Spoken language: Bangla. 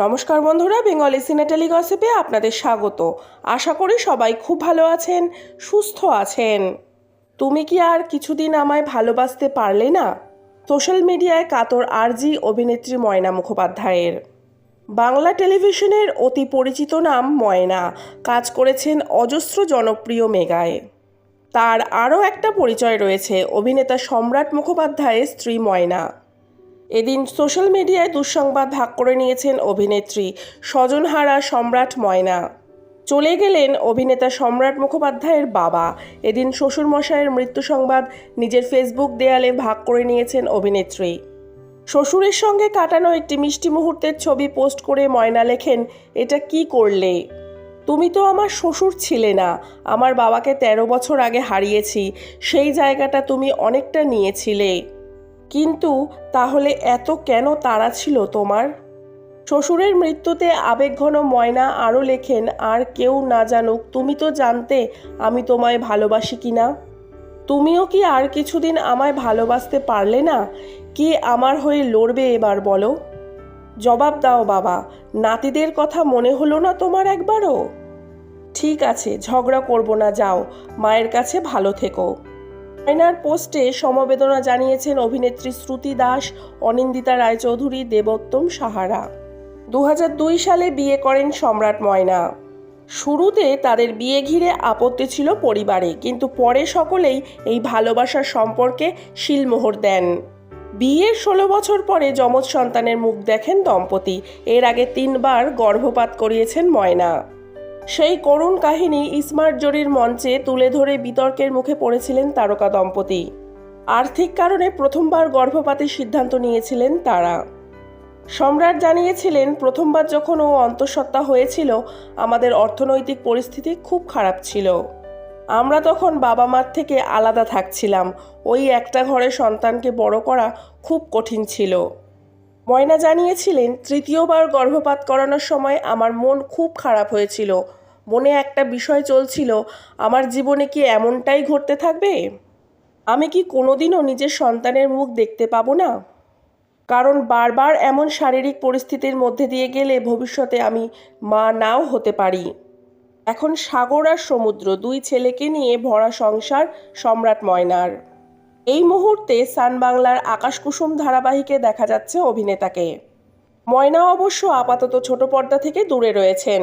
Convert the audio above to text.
নমস্কার বন্ধুরা, বেঙ্গলি সিনেটালি গসিপে আপনাদের স্বাগত। আশা করি সবাই খুব ভালো আছেন, সুস্থ আছেন। তুমি কি আর কিছুদিন আমায় ভালোবাসতে পারলে না? সোশ্যাল মিডিয়ায় কাতর আরজি অভিনেত্রী ময়না মুখোপাধ্যায়ের। বাংলা টেলিভিশনের অতি পরিচিত নাম ময়না, কাজ করেছেন অজস্র জনপ্রিয় মেগায়। তার আরও একটা পরিচয় রয়েছে, অভিনেতা সম্রাট মুখোপাধ্যায়ের স্ত্রী ময়না। এদিন সোশ্যাল মিডিয়ায় দুঃসংবাদ ভাগ করে নিয়েছেন অভিনেত্রী স্বজনহারা সম্রাট ময়না। চলে গেলেন অভিনেতা সম্রাট মুখোপাধ্যায়ের বাবা। এদিন শ্বশুরমশাইয়ের মৃত্যু সংবাদ নিজের ফেসবুক দেয়ালে ভাগ করে নিয়েছেন অভিনেত্রী। শ্বশুরের সঙ্গে কাটানো একটি মিষ্টি মুহূর্তের ছবি পোস্ট করে ময়না লেখেন, এটা কি করলে? তুমি তো আমার শ্বশুর ছিলে না। আমার বাবাকে তেরো বছর আগে হারিয়েছি। সেই জায়গাটা তুমি অনেকটা নিয়েছিলে। কিন্তু তাহলে এত কেন তাড়া ছিল তোমার? শ্বশুরের মৃত্যুতে আবেগঘন ময়না আরও লেখেন, আর কেউ না জানুক, তুমি তো জানতে আমি তোমায় ভালোবাসি কি না? তুমিও কি আর কিছুদিন আমায় ভালোবাসতে পারলে না? কে আমার হয়ে লড়বে এবার বলো? জবাব দাও বাবা, নাতিদের কথা মনে হলো না তোমার একবারও? ঠিক আছে, ঝগড়া করব না, যাও, মায়ের কাছে ভালো থেকো। আয়নার পোস্টে সমবেদনা জানিয়েছেন অভিনেত্রী শ্রুতি দাস, অনিন্দিতা রায়চৌধুরী, দেবোত্তম সাহারা। দু হাজার দুই সালে বিয়ে করেন সম্রাট ময়না। শুরুতে তাদের বিয়ে ঘিরে আপত্তি ছিল পরিবারে, কিন্তু পরে সকলেই এই ভালোবাসার সম্পর্কে শিলমোহর দেন। বিয়ের ষোলো বছর পরে যমজ সন্তানের মুখ দেখেন দম্পতি। এর আগে তিনবার গর্ভপাত করিয়েছেন ময়না। সেই করুণ কাহিনী স্মার্ট জরির মঞ্চে তুলে ধরে বিতর্কের মুখে পড়েছিলেন তারকা দম্পতি। আর্থিক কারণে প্রথমবার গর্ভপাতের সিদ্ধান্ত নিয়েছিলেন তারা। সম্রাট জানিয়েছিলেন, প্রথমবার যখন ও অন্তঃসত্ত্বা হয়েছিল, আমাদের অর্থনৈতিক পরিস্থিতি খুব খারাপ ছিল। আমরা তখন বাবা মার থেকে আলাদা থাকছিলাম। ওই একটা ঘরে সন্তানকে বড় করা খুব কঠিন ছিল। ময়না জানিয়েছিলেন, তৃতীয়বার গর্ভপাত করানোর সময় আমার মন খুব খারাপ হয়েছিল। মনে একটা বিষয় চলছিল, আমার জীবনে কি এমনটাই ঘটতে থাকবে? আমি কি কোনোদিনও নিজের সন্তানের মুখ দেখতে পাবো না? কারণ বারবার এমন শারীরিক পরিস্থিতির মধ্যে দিয়ে গেলে ভবিষ্যতে আমি মা নাও হতে পারি। এখন সাগর আর সমুদ্র, দুই ছেলেকে নিয়ে ভরা সংসার সম্রাট ময়নার। এই মুহূর্তে সান বাংলার আকাশকুসুম ধারাবাহিকে দেখা যাচ্ছে অভিনেতাকে। ময়না অবশ্য আপাতত ছোট পর্দা থেকে দূরে রয়েছেন।